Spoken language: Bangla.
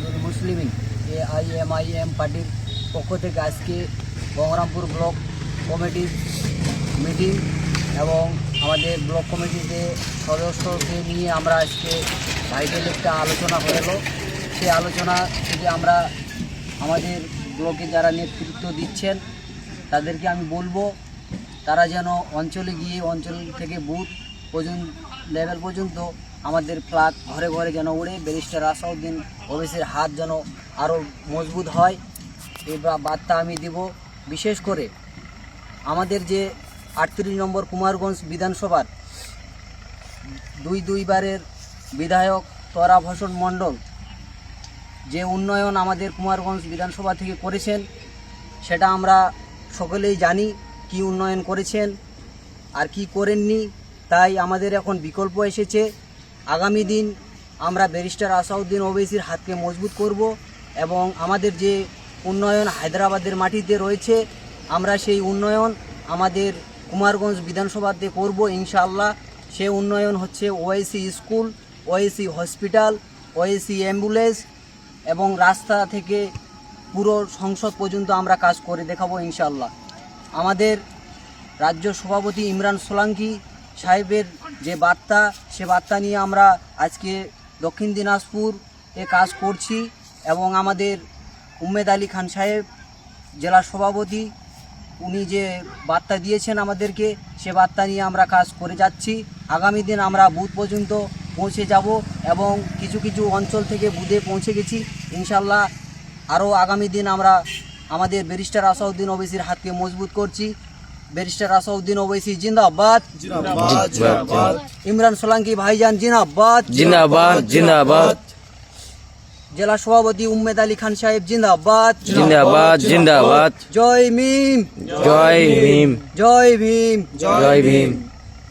Muslimeen A I M I M পার্টির পক্ষ থেকে আজকে গঙ্গরামপুর ব্লক কমিটির মিটিং এবং আমাদের ব্লক কমিটিতে সদস্যকে নিয়ে আমরা আজকে ভাইটাল একটা আলোচনা হলো সেই আলোচনা থেকে আমরা আমাদের ব্লকে যারা নেতৃত্ব দিচ্ছেন, তাদেরকে আমি বলব, তারা যেন অঞ্চলে গিয়ে অঞ্চল থেকে বুথ পর্যন্ত, লেভেল পর্যন্ত আমাদের ফ্ল্যাগ ঘরে ঘরে যেন উড়ে, ব্যারিস্টার আসাউদ্দিন ওবেসির হাত যেন আরও মজবুত হয়। এই বার্তা আমি দেব। বিশেষ করে আমাদের যে আটত্রিশ নম্বর কুমারগঞ্জ বিধানসভার দুই দুইবারের বিধায়ক তরা ভূষণ মণ্ডল যে উন্নয়ন আমাদের কুমারগঞ্জ বিধানসভা থেকে করেছেন, সেটা আমরা সকলেই জানি কি উন্নয়ন করেছেন আর কি করেননি। তাই আমাদের এখন বিকল্প এসেছে। আগামী দিন আমরা ব্যারিস্টার আসাউদ্দিন ওবেসির হাতকে মজবুত করব এবং আমাদের যে উন্নয়ন হায়দ্রাবাদের মাটিতে রয়েছে, আমরা সেই উন্নয়ন আমাদের কুমারগঞ্জ বিধানসভাতে করব ইনশাআল্লাহ। সে উন্নয়ন হচ্ছে OIC school OIC hospital OIC ambulance এবং রাস্তা থেকে পুরো সংসদ পর্যন্ত আমরা কাজ করে দেখাবো ইনশাআল্লাহ। আমাদের রাজ্য সভাপতি ইমরান সোলাঙ্কি সাহেবের যে বার্তা সে বার্তা নিয়ে আমরা আজকে দক্ষিণ দিনাজপুর এ কাজ করছি এবং আমাদের উম্মেদ আলী খান সাহেব, জেলা সভাপতি, উনি যে বার্তা দিয়েছেন আমাদেরকে, সে বার্তা নিয়ে আমরা কাজ করে যাচ্ছি। আগামী দিন আমরা বুথ পর্যন্ত পৌঁছে যাব এবং কিছু কিছু অঞ্চল থেকে বুথে পৌঁছে গেছি। ইনশাল্লাহ আরও আগামী দিন আমরা আমাদের ব্যারিস্টার আসাউদ্দিন ওবেসির হাতকে মজবুত করছি। ব্যারিস্টার আসাউদ্দিন ওবেসি জিন্দাবাদ। ইমরান সোলাঙ্কি ভাইজান জিন্দাবাদ। জিন্দাবাদ জিন্দাবাদ। জেলা সভাপতি উম্মেদ আলী খান সাহেব জিন্দাবাদ। জিন্দাবাদ জিন্দাবাদ। জয় ভীম। জয় ভীম। জয় ভীম। জয় ভীম।